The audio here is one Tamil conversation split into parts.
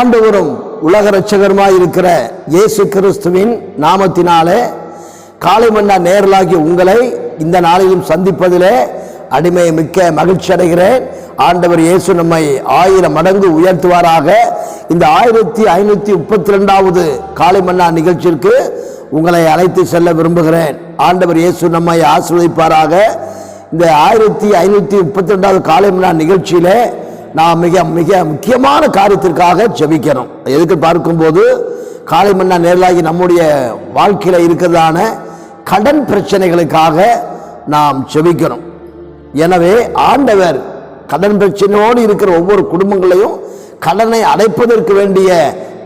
ஆண்டவரும் உலக ரட்சகருமாய் இருக்கிற இயேசு கிறிஸ்துவின் நாமத்தினாலே காலை மன்னா நேரலாகிய உங்களை இந்த நாளிலும் சந்திப்பதிலே அடிமை மிக்க மகிழ்ச்சி அடைகிறேன். ஆண்டவர் இயேசு நம்மை ஆயிரம் மடங்கு உயர்த்துவாராக. இந்த ஆயிரத்தி ஐநூற்றி முப்பத்தி ரெண்டாவது காலை மன்னா நிகழ்ச்சிக்கு உங்களை அழைத்து செல்ல விரும்புகிறேன். ஆண்டவர் இயேசு நம்மை ஆசிர்வதிப்பாராக. இந்த ஆயிரத்தி ஐநூற்றி முப்பத்தி ரெண்டாவது காலை மன்னா நிகழ்ச்சியிலே நாம் மிக மிக முக்கியமான காரியத்திற்காக ஜெபிக்கணும் எதுக்கு பார்க்கும்போது காலை மன்னா நேரலாகி நம்முடைய வாழ்க்கையில் இருக்கிறதான கடன் பிரச்சனைகளுக்காக நாம் ஜெபிக்கணும் எனவே ஆண்டவர் கடன் பிரச்சனையோடு இருக்கிற ஒவ்வொரு குடும்பங்களையும் கடனை அடைப்பதற்கு வேண்டிய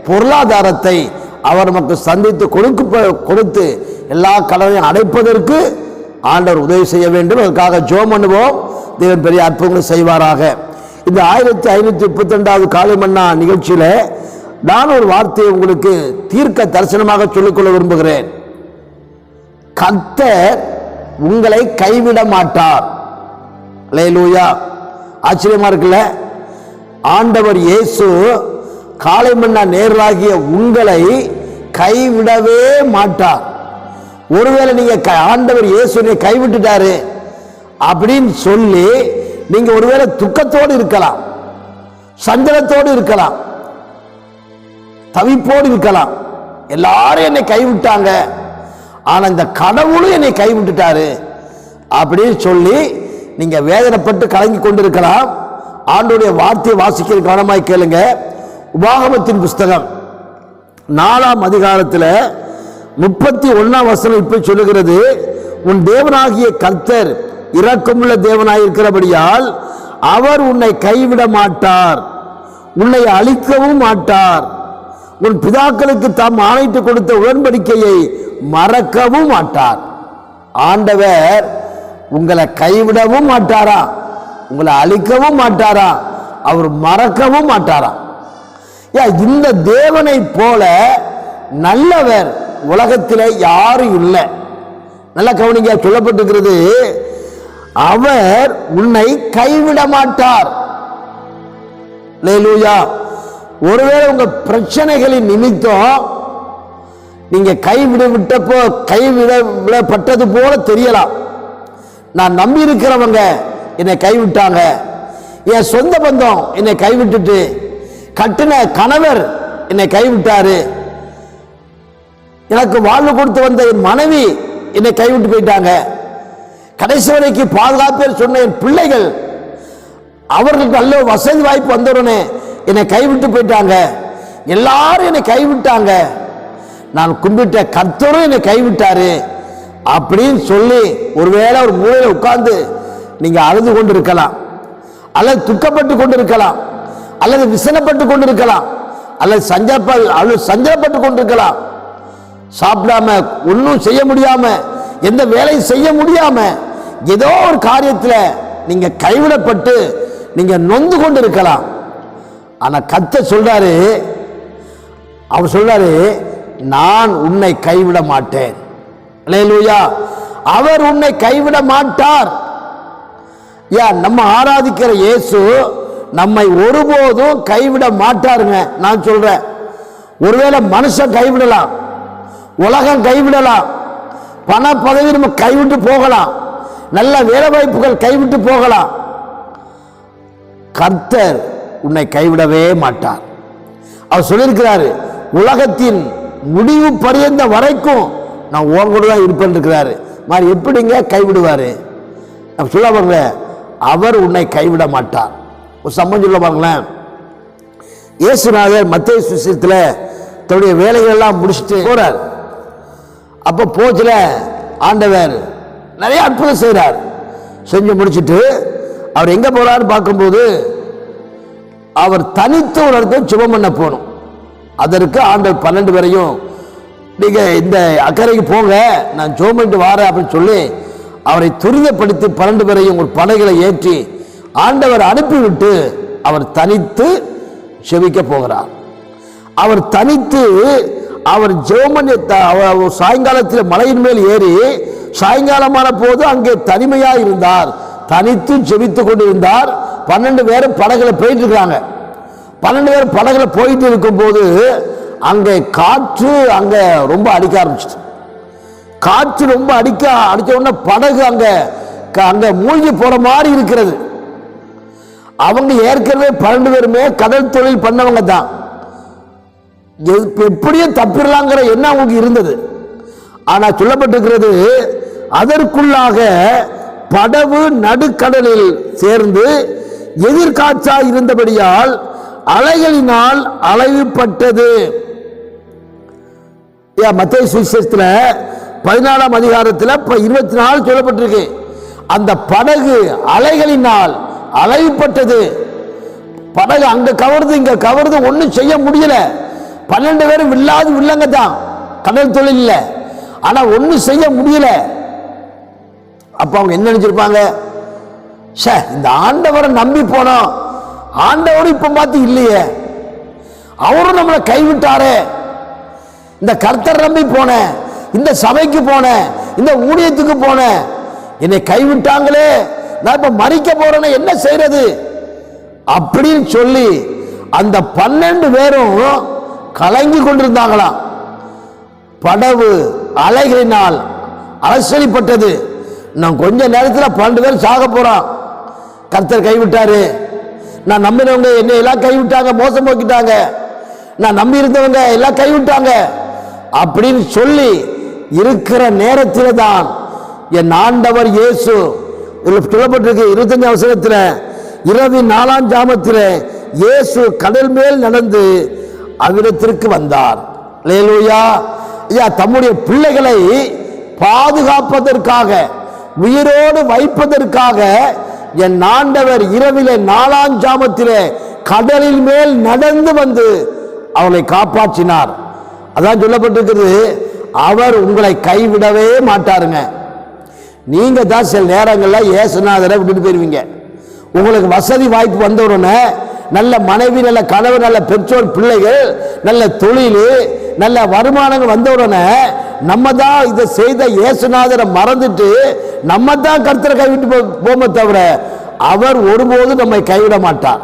பொருளாதாரத்தை அவர் நமக்கு சந்தித்து கொடுக்க கொடுத்து எல்லா கடனையும் அடைப்பதற்கு ஆண்டவர் உதவி செய்ய வேண்டும். அதற்காக ஜோம் பண்ணுவோம். தேவன் பெரிய அற்புதங்களை செய்வாராக. இந்த ஆயிரத்தி ஐநூற்றி முப்பத்தி ரெண்டாவது காலை நிகழ்ச்சியில் நான் ஒரு வார்த்தையை உங்களுக்கு தீர்க்க தரிசனமாக சொல்லிக்கொள்ள விரும்புகிறேன். கத்தர் உங்களை கைவிட மாட்டார். லேலூயா ஆச்சரியமா இருக்குல்ல? ஆண்டவர் இயேசு காலை மன்னா நேராகிய உங்களை கைவிடவே மாட்டார். ஒருவேளை நீங்க ஆண்டவர் இயேசுனை கைவிட்டுட்டாரு அப்படின்னு சொல்லி நீங்க ஒருவேளை துக்கத்தோடு இருக்கலாம் சஞ்சலத்தோடு இருக்கலாம் தவிப்போடு இருக்கலாம். எல்லாரும் என்னை கைவிட்டாங்க. ஆனா இந்த கடவுளும் என்னை கைவிட்டுட்டாரு அப்படின்னு சொல்லி நீங்க வேதனைப்பட்டு கலங்கி கொண்டிருக்கலாம். ஆண்டுடைய வார்த்தையை வாசிக்கிற கவனமாய் கேளுங்க. உபாகமத்தின் புஸ்தகம் நாலாம் அதிகாரத்தில் முப்பத்தி ஒன்னாம் வசனம் இப்போ சொல்லுகிறது உன் தேவனாகிய கர்த்தர் இரக்கமுள்ள தேவனாயிருக்கிறபடியால் அவர் உன்னை கைவிட மாட்டார். உன்னை அழிக்கவும் மாட்டார். உன் பிதாக்களுக்கு தாம் ஆணையிட்டு கொடுத்த உடன்படிக்கையை மறக்கவும் மாட்டார். ஆண்டவர் உங்களை கைவிடவும் மாட்டாரா? உங்களை அழிக்கவும் மாட்டாரா? அவர் மறக்கவும் மாட்டாரா? ஏன் இந்த தேவனை போல நல்லவர் உலகத்தில் யாரும் இல்லை. நல்ல கவனிங்க சொல்லப்பட்டிருக்கிறது அவர் உன்னை கைவிட மாட்டார் ஒருவேளை உங்க பிரச்சனைகளின் நிமித்தம் நீங்க கைவிட விட்டப்போ கைவிட விடப்பட்டது போல தெரியலாம். நான் நம்பி இருக்கிறவங்க என்னை கைவிட்டாங்க. என் சொந்த பந்தம் என்னை கைவிட்டுட்டு கட்டின கணவர் என்னை கைவிட்டாரு. எனக்கு வாழ்வு கொடுத்து வந்த என் மனைவி என்னை கைவிட்டு போயிட்டாங்க. கடைசி வரைக்கு பாதுகாப்பில் சொன்ன என் பிள்ளைகள் அவர்களுக்கு நல்ல வசதி வாய்ப்பு வந்தவுடனே என்னை கைவிட்டு போயிட்டாங்க. எல்லாரும் என்னை கைவிட்டாங்க. நான் கும்பிட்ட கர்த்தரும் என்னை கைவிட்டாரு. அப்படின்னு சொல்லி ஒருவேளை ஒரு மூலையில் உட்கார்ந்து நீங்க அழுது கொண்டு இருக்கலாம் அல்லது துக்கப்பட்டு கொண்டு இருக்கலாம் அல்லது விசனப்பட்டு கொண்டு இருக்கலாம் அல்லது சஞ்சப்ப அல்லது சஞ்சலப்பட்டு கொண்டு இருக்கலாம் சாப்பிடாம ஒன்றும் செய்ய முடியாம எந்த வேலையும் செய்ய முடியாமல் ஏதோ ஒரு காரியத்தில் நீங்கள் கைவிடப்பட்டு நீங்கள் நொந்து கொண்டு இருக்கலாம் ஆனால் கத்த சொல்கிறாரு அவர் சொல்கிறாரு நான் உன்னை கைவிட மாட்டேன். அல்லேலூயா. அவர் உன்னை கைவிட மாட்டார். யா நம்ம ஆராதிக்கிற இயேசு நம்மை ஒருபோதும் கைவிட மாட்டாருங்க நான் சொல்கிறேன் ஒருவேளை மனுஷன் கைவிடலாம் உலகம் கைவிடலாம் பண பதவி நம்ம கைவிட்டு போகலாம். நல்ல வேலை வாய்ப்புகள் கைவிட்டு போகலாம். கர்த்தர் உன்னை கைவிடவே மாட்டார். அவர் சொல்லியிருக்கிறாரு உலகத்தின் முடிவு பரியந்த வரைக்கும் நான் உன் கூட தான் இருப்பேன் இருக்கிறாரு மாதிரி எப்படிங்க கைவிடுவார்? நான் சொல்ல பாருங்க அவர் உன்னை கைவிட மாட்டார். ஒரு சம்பவம் சொல்ல பாருங்களேன். இயேசுநாதர் மத்திய சுசியத்தில் தன்னுடைய வேலைகள் எல்லாம் முடிச்சுட்டு போறார். அப்போ போச்சுல ஆண்டவர் நிறைய அற்புதம் செய்கிறார் செஞ்சு முடிச்சுட்டு அவர் எங்கே போறாருன்னு பார்க்கும்போது அவர் தனித்த ஒரு இடத்துல சுபம் பண்ண போகணும். அதற்கு ஆண்டவர் பன்னெண்டு பேரையும் நீங்கள் இந்த அக்கறைக்கு போங்க நான் ஜோம் பண்ணிட்டு வாரேன் அப்படின்னு சொல்லி அவரை துரிதப்படுத்தி பன்னெண்டு பேரையும் ஒரு படைகளை ஏற்றி ஆண்டவர் அனுப்பிவிட்டு அவர் தனித்து செவிக்க போகிறார். அவர் தனித்து அவர் ஜெவமன் சாயங்காலத்தில் மலையின் மேல் ஏறி சாயங்காலமான போது அங்கே தனிமையாக இருந்தார். தனித்து ஜெபித்து கொண்டிருந்தார். பன்னெண்டு பேரும் படகுல போயிட்டு இருக்காங்க பன்னெண்டு பேர் படகுல போயிட்டு இருக்கும்போது அங்கே காற்று அங்கே ரொம்ப அடிக்க ஆரம்பிச்சிட்டு காற்று ரொம்ப அடிக்க அடித்த உடனே படகு அங்கே க- மூழ்கி போற மாதிரி இருக்கிறது. அவங்க ஏற்கனவே பன்னெண்டு பேருமே கடல் தொழில் பண்ணவங்க தான். எப்படியும் தப்பிடலாங்கிற எண்ணம் அவங்களுக்கு இருந்தது. ஆனால் சொல்லப்பட்டிருக்கிறது அதற்குள்ளாக படவு நடுக்கடலில் சேர்ந்து எதிர்காற்றா இருந்தபடியால் அலைகளினால் அலைவுப்பட்டது ஏன் மத்திய சுவிசேஷத்தில் பதினாலாம் அதிகாரத்தில் இப்போ இருபத்தி நாலு சொல்லப்பட்டிருக்கு. அந்த படகு அலைகளினால் அலைவுப்பட்டது படகு அங்க கவருது இங்க கவருது ஒன்றும் செய்ய முடியல. பன்னெண்டு பேரும் வில்லாது வில்லங்க தான் கடல் தொழில் இல்லை. ஆனால் ஒன்றும் செய்ய முடியல. அப்ப அவங்க என்ன நினைச்சிருப்பாங்க? ச்சே இந்த ஆண்டவரை நம்பி போனோம். ஆண்டவரும் இப்ப பார்த்து இல்லையே. அவரும் நம்மளை கைவிட்டாரே. இந்த கர்த்தர் நம்பி போனேன். இந்த சபைக்கு போனேன். இந்த ஊழியத்துக்கு போனேன். என்னை கைவிட்டாங்களே. நான் இப்ப மறிக்க போறேன்னு என்ன செய்யறது அப்படின்னு சொல்லி அந்த பன்னெண்டு பேரும் கலங்கி கொண்டிருந்தாங்களாம். படவு அலைகளினால் அலசலிப்பட்டது. நான் கொஞ்ச நேரத்தில் பன்னெண்டு பேர் சாக போகிறான் கர்த்தர் கைவிட்டாரு. நான் நம்பினவங்க என்னை எல்லாம் கைவிட்டாங்க மோசம் போக்கிட்டாங்க. நான் நம்பி இருந்தவங்க எல்லாம் கைவிட்டாங்க. அப்படின்னு சொல்லி இருக்கிற நேரத்தில் தான் என் ஆண்டவர் இயேசு சொல்லப்பட்டிருக்கு இருபத்தஞ்சு அவசரத்தில் இரவு நாலாம் ஜாமத்தில் இயேசு கடல் மேல் நடந்து அவ்விடத்திற்கு வந்தார். லேலூயா ஐயா தம்முடைய பிள்ளைகளை பாதுகாப்பதற்காக. உயிரோடு வைப்பதற்காக என் ஆண்டவர் இரவிலே நாலாம் ஜாமத்திலே கடலில் மேல் நடந்து வந்து அவளை காப்பாற்றினார். அதான் சொல்லப்பட்டிருக்கிறது அவர் உங்களை கைவிடவே மாட்டாருங்க. நீங்க தான் சில நேரங்களில் ஏசுநாதரை விட்டுட்டு போயிருவீங்க. உங்களுக்கு வசதி வாய்ப்பு வந்த உடனே நல்ல மனைவி நல்ல கணவர் நல்ல பெற்றோர் பிள்ளைகள் நல்ல தொழில் நல்ல வருமானங்கள் வந்த உடனே நம்ம தான் இதை செய்த இயேசுநாதரை மறந்துட்டு நம்ம தான் கருத்தரை கைவிட்டு போ- போமே தவிர அவர் ஒருபோதும் நம்மை கைவிட மாட்டார்.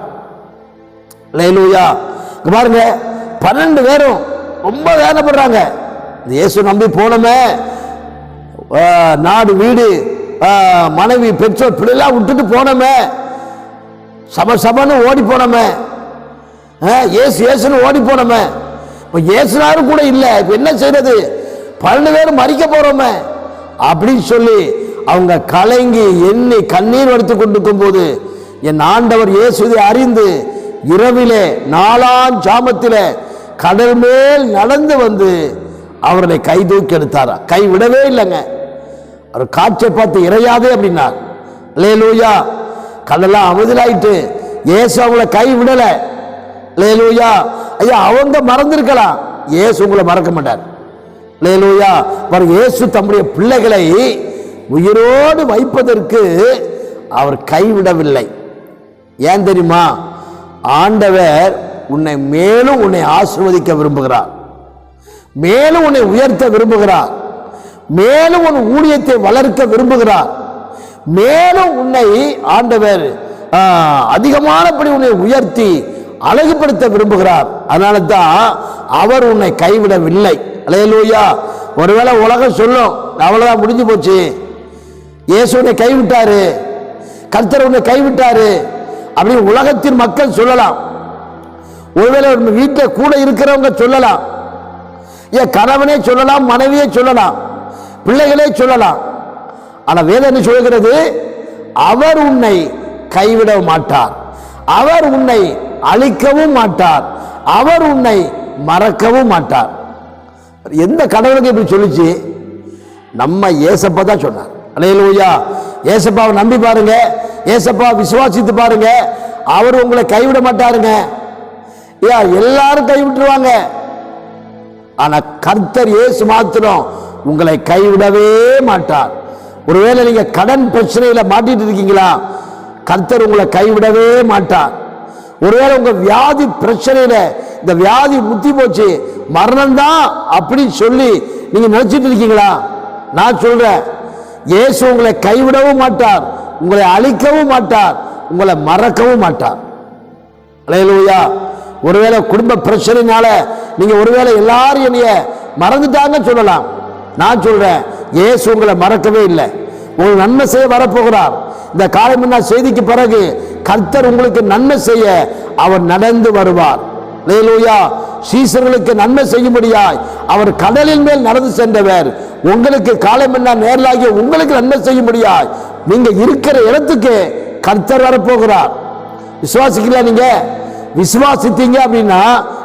லைலூயா பாருங்க பன்னெண்டு பேரும் ரொம்ப வேதனைப்படுறாங்க. இயேசு நம்பி போனோமே. நாடு வீடு மனைவி பெற்றோர் பிள்ளைலாம் விட்டுட்டு போனோமே. சப சபன்னு ஓடி போனோமே. ஆ, இயேசு இயேசுன்னு ஓடி போனோமே. இப்போ இயேசுனாரும் கூட இல்லை. இப்போ என்ன செய்யறது பன்னெண்டு பேர் மறிக்க போறோமே அப்படின்னு சொல்லி அவங்க கலங்கி எண்ணி கண்ணீர் வடித்து கொண்டிருக்கும் போது என் ஆண்டவர் இயேசுதை அறிந்து இரவிலே நாலாம் ஜாமத்திலே கடல் மேல் நடந்து வந்து அவர்களை கை தூக்கி எடுத்தாரா. கை விடவே இல்லைங்க. அவர் காற்றை பார்த்து இறையாதே அப்படின்னார். லே லூயா கடலாம் அமைதலாயிட்டு இயேசு அவங்கள கை விடலை. லே லூயா ஐயா அவங்க மறந்துருக்கலாம். இயேசு உங்களை மறக்க மாட்டார். லேலூயா அவர் இயேசு தம்முடைய பிள்ளைகளை உயிரோடு வைப்பதற்கு அவர் கைவிடவில்லை. ஏன் தெரியுமா? ஆண்டவர் உன்னை மேலும் உன்னை ஆசிர்வதிக்க விரும்புகிறார். மேலும் உன்னை உயர்த்த விரும்புகிறார். மேலும் உன் ஊழியத்தை வளர்க்க விரும்புகிறார். மேலும் உன்னை ஆண்டவர் அதிகமானபடி உன்னை உயர்த்தி அழகுபடுத்த விரும்புகிறார். அதனால தான் அவர் உன்னை கைவிடவில்லை. அலையலூயா. ஒருவேளை உலகம் சொல்லும் அவ்வளோதான் முடிஞ்சு போச்சு. இயேசு உன்னை கைவிட்டாரு. கர்த்தர் உன்னை கைவிட்டாரு. அப்படின்னு உலகத்தின் மக்கள் சொல்லலாம். ஒருவேளை வீட்டில் கூட இருக்கிறவங்க சொல்லலாம். என் கணவனே சொல்லலாம் மனைவியே சொல்லலாம் பிள்ளைகளே சொல்லலாம். ஆனால் வேதம் என்ன சொல்கிறது அவர் உன்னை கைவிட மாட்டார். அவர் உன்னை அழிக்கவும் மாட்டார். அவர் உன்னை மறக்கவும் மாட்டார். எந்த கடவுளுக்கு இப்படி சொல்லுச்சு? நம்ம ஏசப்பா தான் சொன்னார். அலையலூயா ஏசப்பாவை நம்பி பாருங்க. ஏசப்பா விசுவாசித்து பாருங்க. அவர் உங்களை கைவிட மாட்டாருங்க. ஐயா எல்லாரும் கைவிட்டுருவாங்க. ஆனால் கர்த்தர் இயேசு மாத்திரம் உங்களை கைவிடவே மாட்டார். ஒருவேளை நீங்கள் கடன் பிரச்சனையில் மாட்டிட்டு இருக்கீங்களா? கர்த்தர் உங்களை கைவிடவே மாட்டார். ஒருவேளை உங்கள் வியாதி பிரச்சனையில் இந்த வியாதி முத்தி போச்சு. மரணம் தான் அப்படின்னு சொல்லி நீங்க நினைச்சிட்டு இருக்கீங்களா? நான் சொல்றேன். இயேசு உங்களை கைவிடவும் மாட்டார். உங்களை அழிக்கவும் மாட்டார். உங்களை மறக்கவும் மாட்டார். அலையலூயா. ஒருவேளை குடும்ப பிரச்சனைனால நீங்க ஒருவேளை எல்லாரும் என்னைய மறந்துட்டாங்க சொல்லலாம். நான் சொல்றேன் இயேசு உங்களை மறக்கவே இல்லை. உங்களுக்கு நன்மை செய்ய வரப்போகிறார். இந்த காலை முன்னா செய்திக்கு பிறகு கர்த்தர் உங்களுக்கு நன்மை செய்ய அவர் நடந்து வருவார். லேலூயா சீசர்களுக்கு நன்மை செய்யும்படியாய். அவர் கடலின் மேல் நடந்து சென்றவர். உங்களுக்கு காலம் என்ன? நேரலாகிய உங்களுக்கு நன்மை செய்யும்படியாய். நீங்க இருக்கிற இடத்துக்கு கர்த்தர் வரப்போகிறார். விசுவாசிக்கல நீங்க? விசுவாசித்தீங்க அப்படின்னா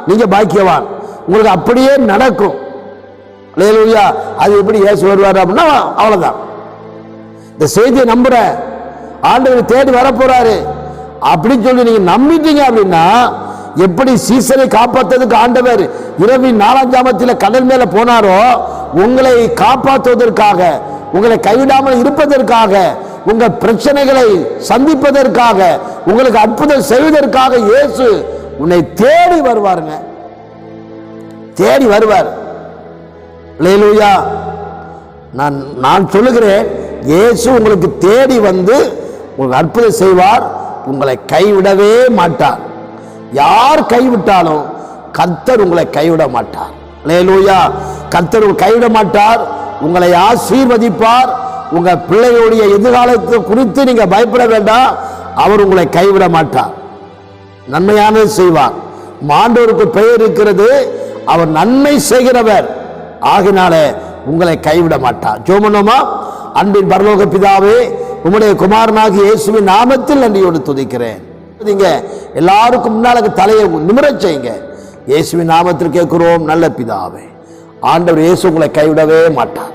நீங்க பாக்கியவான். உங்களுக்கு அப்படியே நடக்கும். லேலூயா அது எப்படி ஏசு வருவார் அப்படின்னா அவ்வளவுதான். இந்த செய்தியை நம்புற ஆண்டவர் தேடி வரப்போறாரு. அப்படின்னு சொல்லி நீங்க நம்பிட்டீங்க அப்படின்னா எப்படி சீசனை காப்பாற்றுவதற்கு ஆண்டவர் இரவின் நாலாம் ஜாமத்தில் கடல் மேல போனாரோ உங்களை காப்பாற்றுவதற்காக உங்களை கைவிடாமல் இருப்பதற்காக உங்க பிரச்சனைகளை சந்திப்பதற்காக உங்களுக்கு அற்புதம் செய்வதற்காக இயேசு உன்னை தேடி வருவாருங்க. தேடி வருவார். லேலூயா நான் நான் சொல்லுகிறேன் இயேசு உங்களுக்கு தேடி வந்து உங்களுக்கு அற்புதம் செய்வார் உங்களை கைவிடவே மாட்டார். யார் கைவிட்டாலும் கர்த்தர் உங்களை கைவிட மாட்டார் லேலூயா கர்த்தர் கைவிட மாட்டார் உங்களை ஆசீர்வதிப்பார். உங்க பிள்ளைகளுடைய எதிர்காலத்தை குறித்து நீங்க பயப்பட வேண்டாம். அவர் உங்களை கைவிட மாட்டார் நன்மையானது செய்வார். மாண்டோருக்கு பெயர் இருக்கிறது. அவர் நன்மை செய்கிறவர். ஆகினாலே உங்களை கைவிட மாட்டார் ஜோமனோமா அன்பின் பரலோக பிதாவே உம்முடைய குமாரனாகி இயேசுவின் நாமத்தில் நன்றியோடு துதிக்கிறேன். நீங்க எல்லாருக்கும் முன்னால தலையை நிமிரச் செய்யுங்க. இயேசுவின் நாமத்தில் கேட்கிறோம் நல்ல பிதாவே. ஆண்டவர் இயேசு உங்களை கைவிடவே மாட்டார்.